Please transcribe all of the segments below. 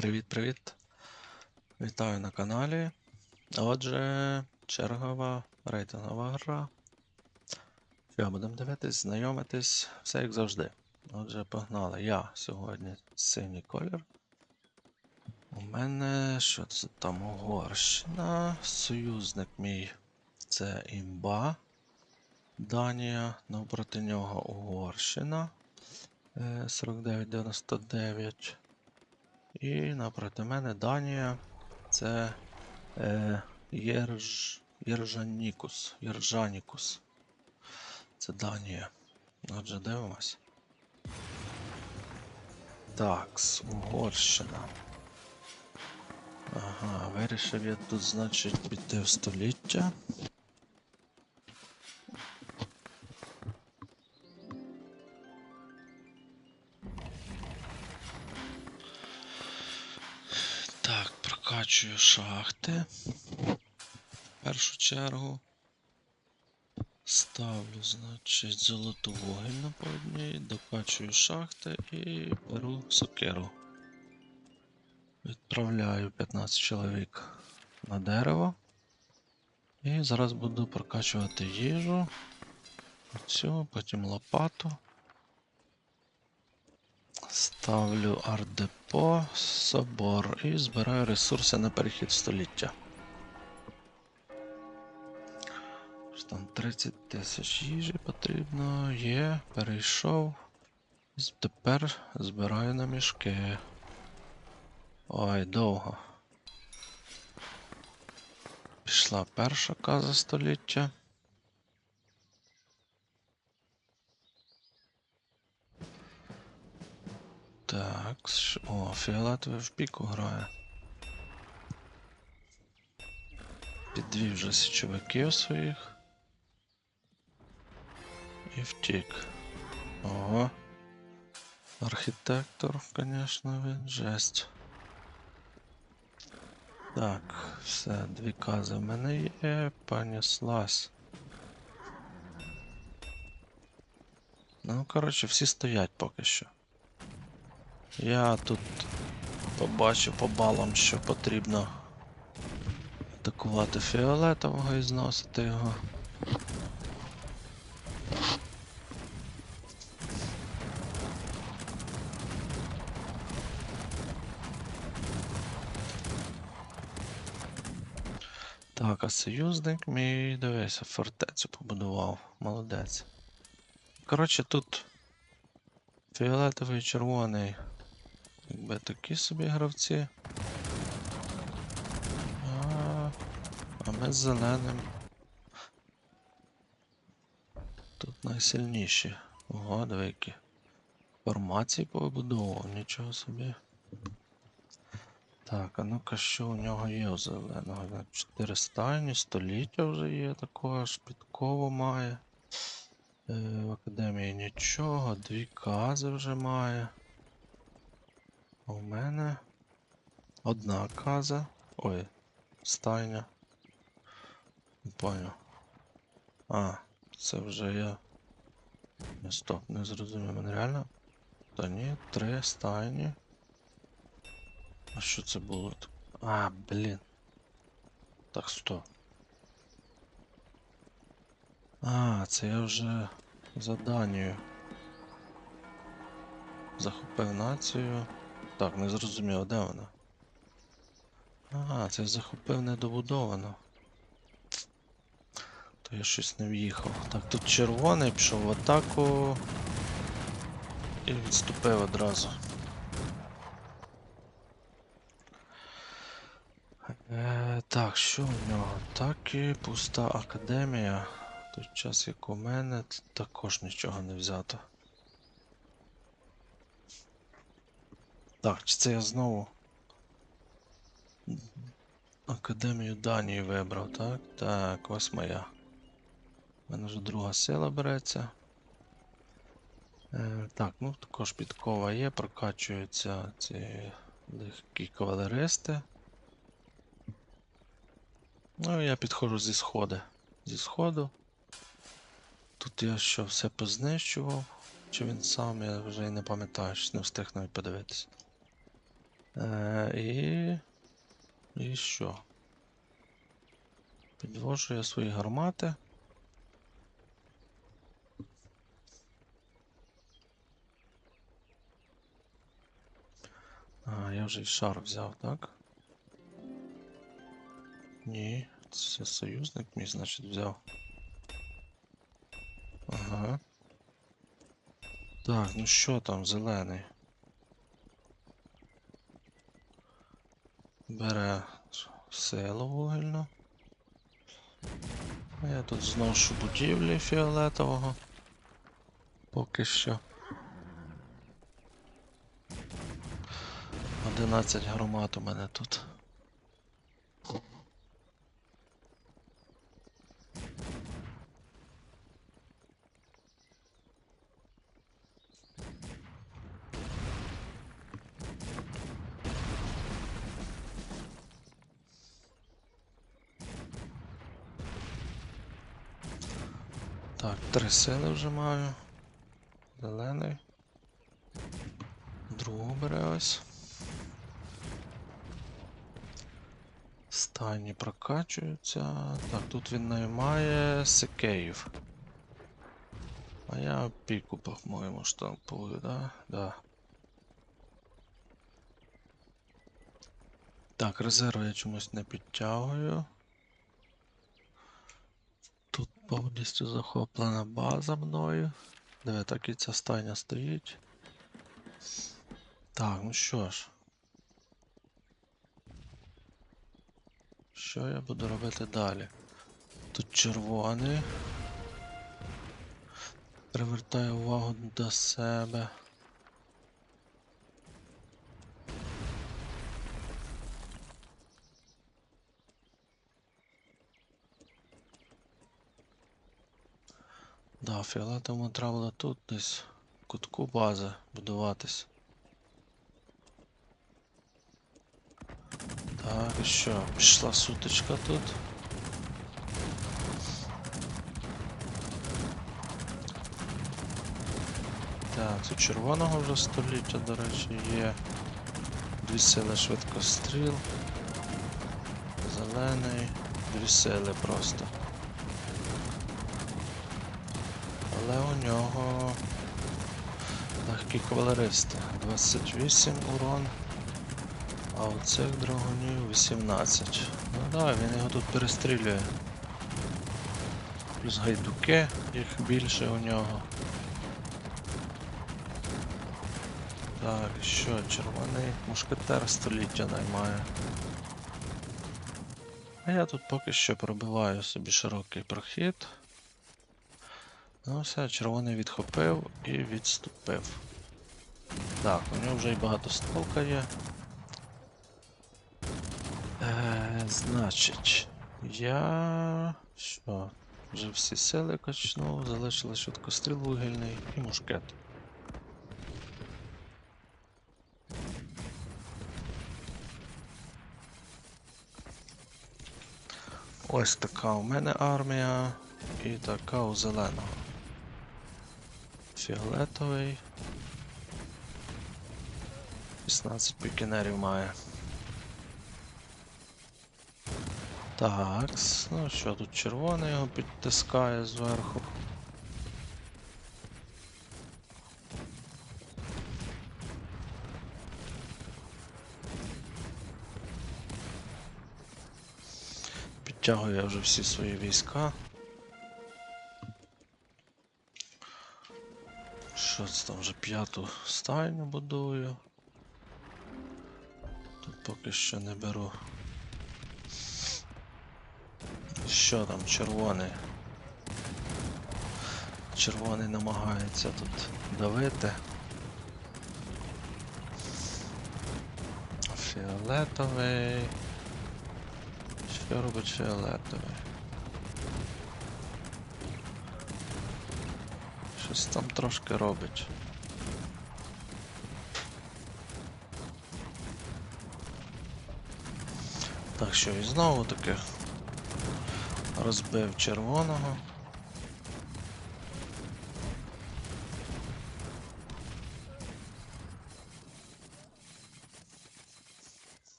Привіт-привіт! Вітаю на каналі. Отже, чергова рейтингова гра. Що, будемо дивитись, знайомитись, все як завжди. Отже, погнали. Я сьогодні синій колір. У мене що це там Угорщина. Союзник мій це імба. Данія, навпроти нього Угорщина. е, 4999. І напроти мене Данія. Це е, Єрж, Єржанікус. Єржанікус. Це Данія. Отже, дивимось. Такс, Угорщина. Ага, вирішив я тут, значить, піти в століття. Прокачую шахти. В першу чергу. Ставлю, значить, золоту вугільну по одній, докачую шахти і беру сокиру. Відправляю 15 чоловік на дерево. І зараз буду прокачувати їжу. Оцю, потім лопату. Ставлю ардепо, собор і збираю ресурси на перехід століття. Там 30 тисяч їжі потрібно. Є, перейшов. Тепер збираю на мішки. Ой, довго. Пішла перша каза століття. О, фіолетовий в піку грає. Підвів вже січовиків своїх. І втік. Ого. Архітектор, конечно, він жесть. Так, все, дві кази в мене є, понеслась. Ну, коротше, всі стоять поки що. Я тут побачу по балам, що потрібно атакувати фіолетового і зносити його. Так, а союзник мій, дивися, фортецю побудував. Молодець. Коротше, тут фіолетовий і червоний. Якби такі собі гравці. А, а ми з зеленим. Тут найсильніші. Ого, диви які. Формації побудовував, нічого собі. Так, а ну-ка, що у нього є у зеленого? На 4 стайні, століття вже є такого, аж підкову має. Е, в академії нічого, дві кази вже має. А у мене одна каза. Ой, стайня. Не. А, це вже я. Не стоп, не зрозумів. Мене реально? Та ні, три стайні. А що це було? А, блін. Так, стоп. А, це я вже за Данію. Захопив націю. Так, не зрозумів, де вона? Ага, це захопив недобудовано. То я щось не в'їхав. Так, тут червоний пішов в атаку. І відступив одразу. Е, так, що в нього? Так і пуста академія. Той час, як у мене, також нічого не взято. Так, чи це я знову Академію Данії вибрав, так? Так, ось моя. У мене вже друга сила береться. Е, так, ну також підкова є, прокачуються ці легкі кавалеристи. Ну, я підходжу зі сходи. Зі сходу. Тут я що все познищував. Чи він сам, я вже і не пам'ятаю, щось не встиг навіть подивитися. Е, і. І що? Підвожу я свої гармати. А, я вже й шар взяв, так? Ні, це союзник мій, значить, взяв. Ага. Так, ну що там, зелений? Бере силу вугільну. А я тут зношу будівлі фіолетового. Поки що. 11 громад у мене тут. Так, три сили вже маю. Зелений. Другу бере ось. Стані прокачуються. Так, тут він наймає Секеїв. А я піку, по-моєму, штампую, да? Да. Так, резерв я чомусь не підтягую. Повністю захоплена база мною. Диви, так і ця стайня стоїть. Так, ну що ж. Що я буду робити далі? Тут червоний. Привертаю увагу до себе. Да, фіолетовому треба тут десь в кутку бази будуватись. Так, і що? Пішла сутичка тут. Так, це червоного вже століття, до речі, є. Дві сили швидкостріл. Зелений. Дві сили просто. Але у нього легкі кавалеристи. 28 урон. А у цих драгунів 18. Ну да, він його тут перестрілює. Плюс гайдуки, їх більше у нього. Так, що, червоний мушкетер століття наймає. А я тут поки що пробиваю собі широкий прохід. Ну все, червоний відхопив і відступив. Так, у нього вже й багато столка є. Е, значить, я. Що? Вже всі сили качнув, залишилось швидкостріл вугільний і мушкет. Ось така у мене армія і така у зеленого. Фіолетовий. 16 пікінерів має. Так, ну що тут червоний його підтискає зверху. Підтягую я вже всі свої війська. Що це там вже п'яту стайню будую. Тут поки що не беру. Що там, червоний? Червоний намагається тут давити. Фіолетовий. Що робить фіолетовий? щось там трошки робить. Так що і знову таки розбив червоного.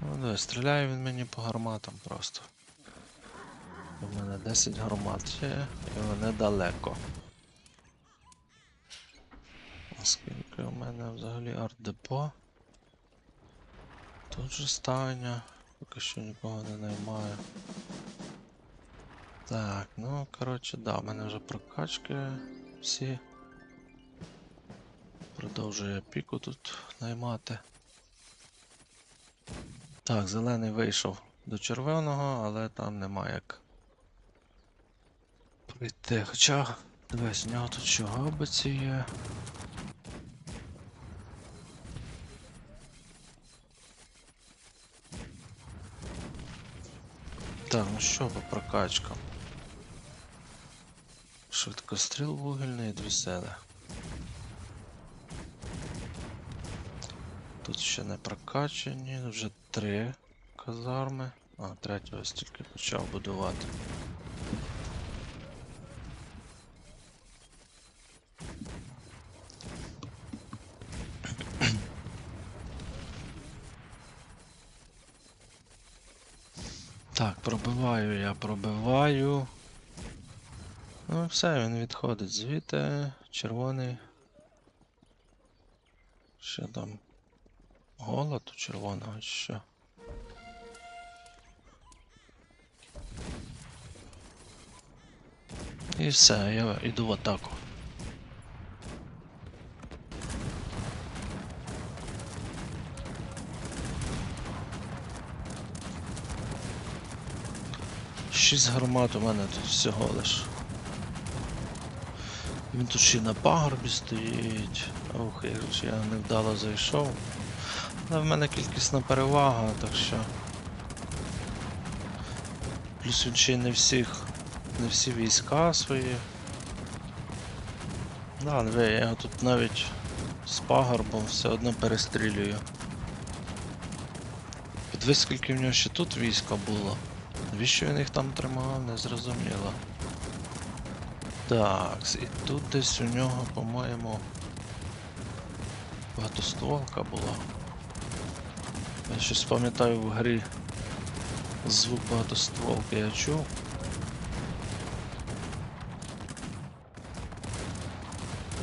Ну, да, стріляє він мені по гарматам просто. У мене 10 гармат є, і вони далеко. А Скільки у мене взагалі арт-депо? Тут же стайня, поки що нікого не наймаю. Так, ну коротше, да, в мене вже прокачки всі. Продовжує піку тут наймати. Так, зелений вийшов до червоного, але там нема як прийти. Хоча, дивись, у нього тут що гаубиці є. Так, ну що по прокачкам? Швидкостріл вугільний дві сели. Тут ще не прокачані, вже три казарми. А, третю ось тільки почав будувати. Так, пробиваю я, пробиваю. Ну все, він відходить звідти. Червоний. Що там? Голод у червоного що? І все, я йду в атаку. Шість гармат у мене тут всього лиш. Він тут ще на пагорбі стоїть. Ох, як же я невдало зайшов. Але в мене кількісна перевага, так що. Плюс він ще й не всіх. Не всі війська свої. Да, диви, я його тут навіть з пагорбом все одно перестрілюю. Подивись, скільки в нього ще тут війська було. Навіщо він їх там тримав, не зрозуміло. Так, і тут десь у нього, по-моєму, багатостволка була. Я щось пам'ятаю в грі звук багатостволки я чув.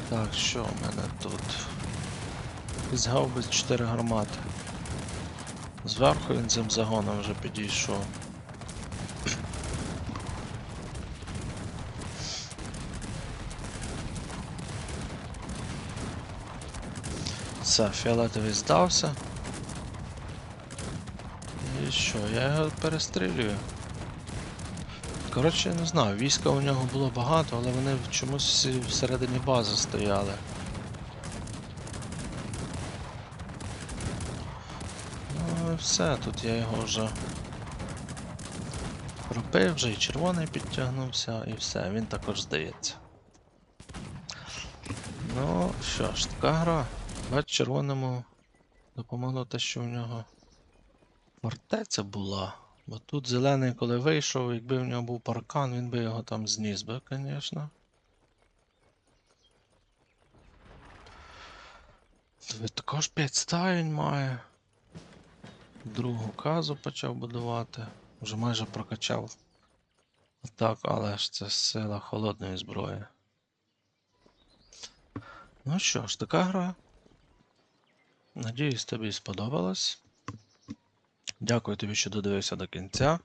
Так, що в мене тут? Із гаубиць 4 гармати. Зверху він цим загоном вже підійшов. Все, фіолетовий здався. І що, я його перестрілюю. Коротше, я не знаю, війська у нього було багато, але вони чомусь всі всередині бази стояли. Ну і все, тут я його вже пробив, вже і червоний підтягнувся, і все, він також здається. Ну, що ж, така гра. Бач, червоному допомогло те, що в нього фортеця була. Бо тут зелений, коли вийшов, якби в нього був паркан, він би його там зніс би, звісно. Також 5 стаєнь має. Другу казу почав будувати. Вже майже прокачав. Так, але ж це сила холодної зброї. Ну що ж, така гра. Надіюсь, тобі сподобалось. Дякую тобі, що додивився до кінця.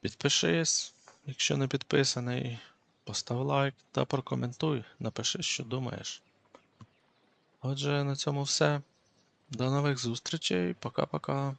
Підпишись, якщо не підписаний. Постав лайк та прокоментуй. Напиши, що думаєш. Отже, на цьому все. До нових зустрічей. Пока-пока.